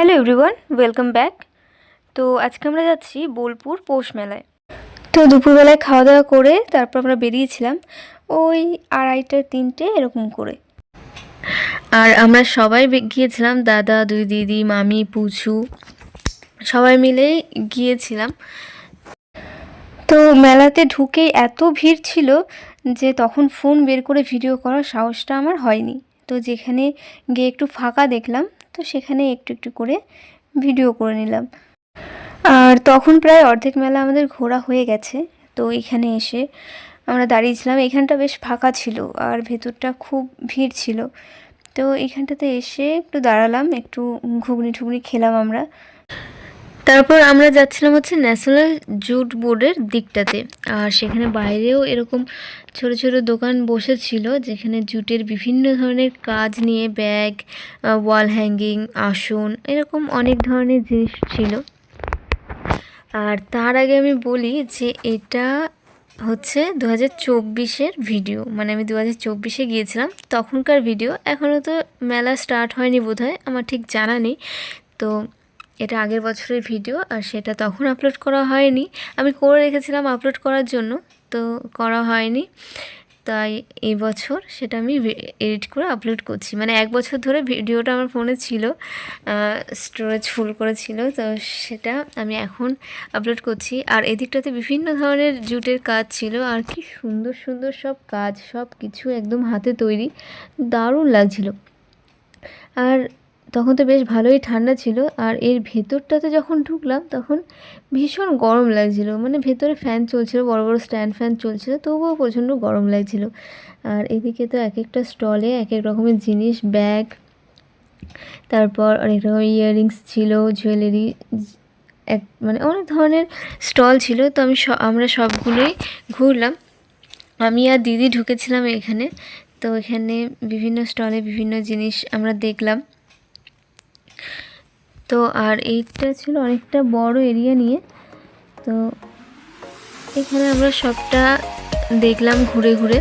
Hello everyone welcome back তো আজকে আমরা যাচ্ছি বোলপুর পৌষ মেলায়। তো দুপুরবেলায় খাওয়া দাওয়া করে তারপর আমরা বেরিয়েছিলাম ওই আড়াইটা, তিনটে, এরকম করে। আর আমরা সবাই গিয়েছিলাম, দাদা, দুই দিদি, মামি, পুচু, সবাই মিলে গিয়েছিলাম। তো মেলাতে ঢুকেই এত ভিড় ছিল যে তখন ফোন বের করে ভিডিও করার সাহসটা আমার হয়নি। তো যেখানে গিয়ে একটু ফাঁকা দেখলাম তো সেখানে একটু একটু করে ভিডিও করে নিলাম। আর তখন প্রায় অর্ধেক মেলা আমাদের ঘোরা হয়ে গেছে। তো এখানে এসে আমরা দাঁড়িয়েছিলাম। এখানটা বেশ ফাঁকা ছিল আর ভেতরটা খুব ভিড় ছিল। তো এখানটাতে এসে একটু দাঁড়ালাম, একটু ঘুগনি ঠুগনি খেলাম আমরা। তারপর আমরা যাচ্ছিলাম হচ্ছে ন্যাশনাল জুট বোর্ডের দিকটাতে। আর সেখানে বাইরেও এরকম ছোট ছোট দোকান বসেছিল, যেখানে জুটের বিভিন্ন ধরনের কাজ নিয়ে ব্যাগ ওয়াল হ্যাঙ্গিং, আসন, এরকম অনেক ধরনের জিনিস ছিল। আর তার আগে আমি বলি যে এটা হচ্ছে দু হাজার ভিডিও। মানে আমি দু হাজার গিয়েছিলাম, তখনকার ভিডিও। এখনও তো মেলা স্টার্ট হয়নি বোধহয়, আমার ঠিক জানা নেই। তো এটা আগের বছরের ভিডিও আর সেটা তখন আপলোড করা হয়নি। আমি করে রেখেছিলাম আপলোড করার জন্য, তো করা হয়নি। তাই এই বছর সেটা আমি এডিট করে আপলোড করছি। মানে এক বছর ধরে ভিডিওটা আমার ফোনে ছিল স্টোরেজ ফুল করেছিল তো সেটা আমি এখন আপলোড করছি। আর এদিকটাতে বিভিন্ন ধরনের জুটের কাজ ছিল, আর কি সুন্দর সুন্দর সব কাজ সব কিছু একদম হাতে তৈরি। দারুণ লাগছিল। আর তখন তো বেশ ভালোই ঠান্ডা ছিল আর এর ভেতরটাতে যখন ঢুকলাম তখন ভীষণ গরম লাগছিল। মানে ভেতরে ফ্যান চলছিল, বড় বড় স্ট্যান্ড ফ্যান চলছিল, তবুও প্রচণ্ড গরম লাগছিল। আর এদিকে তো এক একটা স্টলে এক এক রকমের জিনিস ব্যাগ তারপর অনেক রকম ইয়াররিংস ছিল জুয়েলারি এক মানে অনেক ধরনের স্টল ছিল। তো আমি আমরা সবগুলোই ঘুরলাম। আমি আর দিদি ঢুকেছিলাম এখানে। তো এখানে বিভিন্ন স্টলে বিভিন্ন জিনিস আমরা দেখলাম। তো আর এইটা ছিল অনেকটা বড় এরিয়া নিয়ে। তো এখানে আমরা সবটা দেখলাম ঘুরে ঘুরে।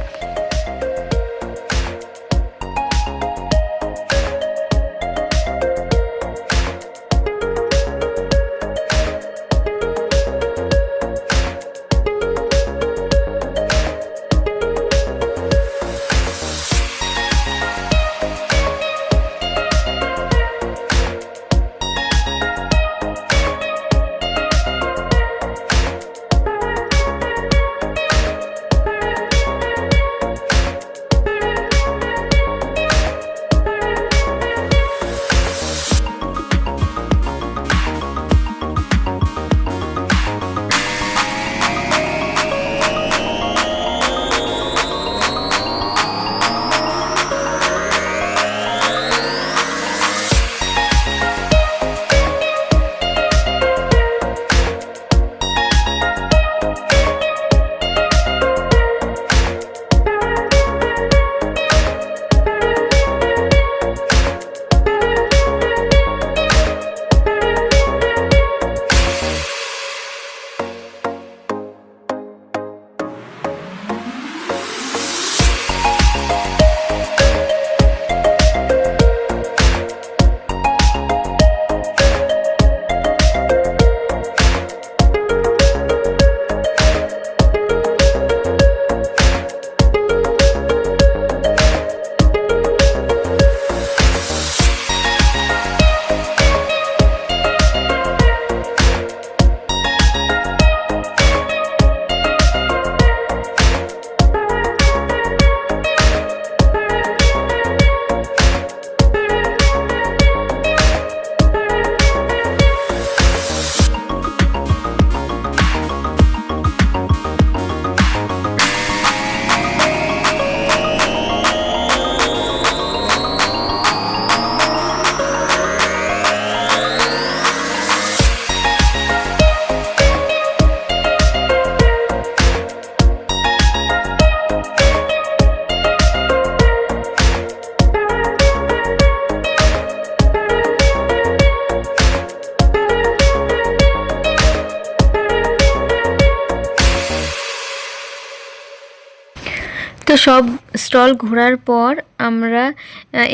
সব স্টল ঘোরার পর আমরা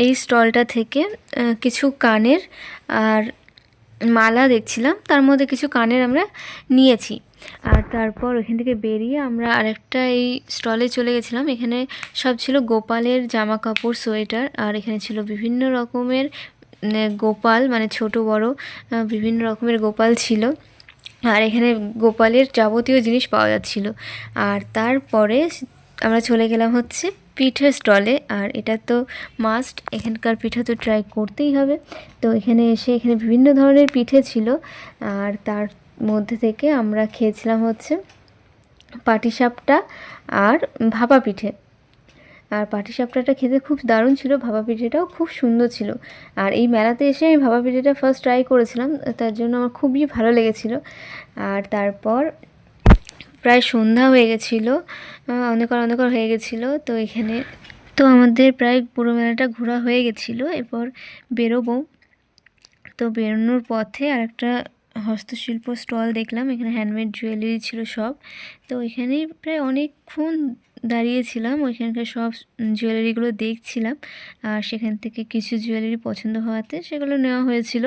এই স্টলটা থেকে কিছু কানের আর মালা দেখছিলাম। তার মধ্যে কিছু কানের আমরা নিয়েছি। আর তারপর ওখান থেকে বেরিয়ে আমরা আরেকটা এই স্টলে চলে গেছিলাম। এখানে সব ছিল গোপালের জামা কাপড় সোয়েটার, আর এখানে ছিল বিভিন্ন রকমের গোপাল মানে ছোট, বড় বিভিন্ন রকমের গোপাল ছিল। আর এখানে গোপালের যাবতীয় জিনিস পাওয়া যাচ্ছিল। আর তারপরে আমরা চলে গেলাম হচ্ছে পিঠের স্টলে আর এটা তো মাস্ট এখানকার পিঠা তো ট্রাই করতেই হবে। তো এখানে এসে এখানে বিভিন্ন ধরনের পিঠে ছিল। আর তার মধ্যে থেকে আমরা খেয়েছিলাম হচ্ছে পাটিসাপটা আর ভাপা পিঠে। আর পাটিসাপটাটা খেতে খুব দারুণ ছিল, ভাপা পিঠেটাও খুব সুন্দর ছিল। আর এই মেলাতে এসে আমি ভাপা পিঠেটা ফার্স্ট ট্রাই করেছিলাম, তার জন্য আমার খুবই ভালো লেগেছিল। আর তারপর প্রায় সন্ধ্যা হয়ে গেছিল আহ, অন্ধকার অন্ধকার হয়ে গেছিল তো এখানে তো আমাদের প্রায় পুরো মেলাটা ঘোরা হয়ে গেছিল এরপর বেরোবো। তো বেরোনোর পথে আর একটা হস্তশিল্প স্টল দেখলাম এখানে হ্যান্ডমেড জুয়েলারি ছিল সব। তো এখানে প্রায় অনেকক্ষণ দাঁড়িয়েছিলাম ওইখানকার সব জুয়েলারিগুলো দেখছিলাম আর সেখান থেকে কিছু জুয়েলারি পছন্দ হওয়াতে সেগুলো নেওয়া হয়েছিল।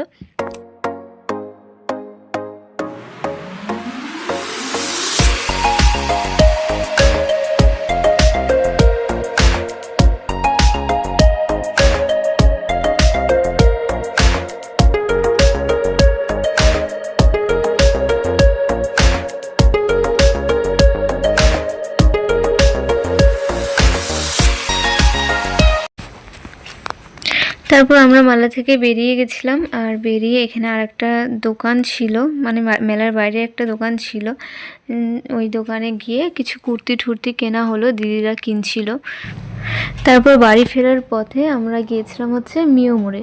তারপর আমরা মালা থেকে বেরিয়ে গেছিলাম আর বেরিয়ে এখানে আর একটা দোকান ছিল মানে মেলার বাইরে একটা দোকান ছিল। ওই দোকানে গিয়ে কিছু কুর্তি ঠুর্তি কেনা হলো, দিদিরা কিনছিল। তারপর বাড়ি ফেরার পথে আমরা গিয়েছিলাম হচ্ছে মিও মোড়ে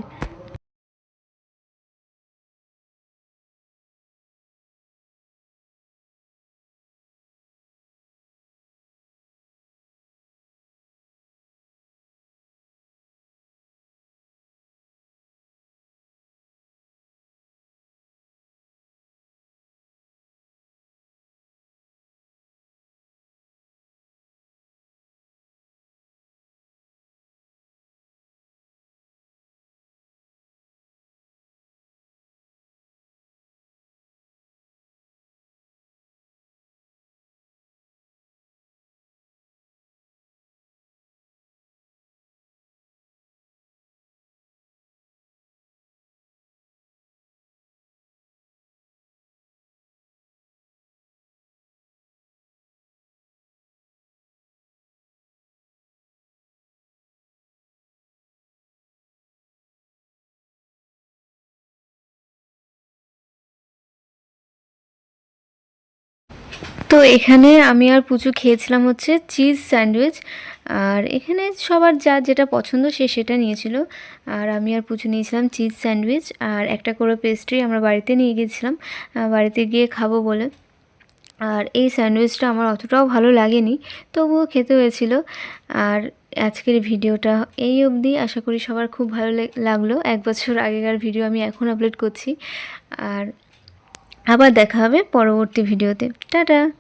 তো এখানে আমি আর পুচু খেয়েছিলাম হচ্ছে চিজ স্যান্ডউইচ। আর এখানে সবার যা যেটা পছন্দ সে সেটা নিয়েছিল। আর আমি আর পুচু নিয়েছিলাম চিজ স্যান্ডউইচ। আর একটা করে পেস্ট্রি আমরা বাড়িতে নিয়ে গেছিলাম বাড়িতে গিয়ে খাব বলে। আর এই স্যান্ডউইচটা আমার অতটাও ভালো লাগেনি, তবুও খেতে হয়েছিল। আর আজকের ভিডিওটা এই অবধি। আশা করি সবার খুব ভালো লাগল। এক বছর আগেকার ভিডিও আমি এখন আপলোড করছি। আর আবার দেখা হবে পরবর্তী ভিডিওতে। টাটা!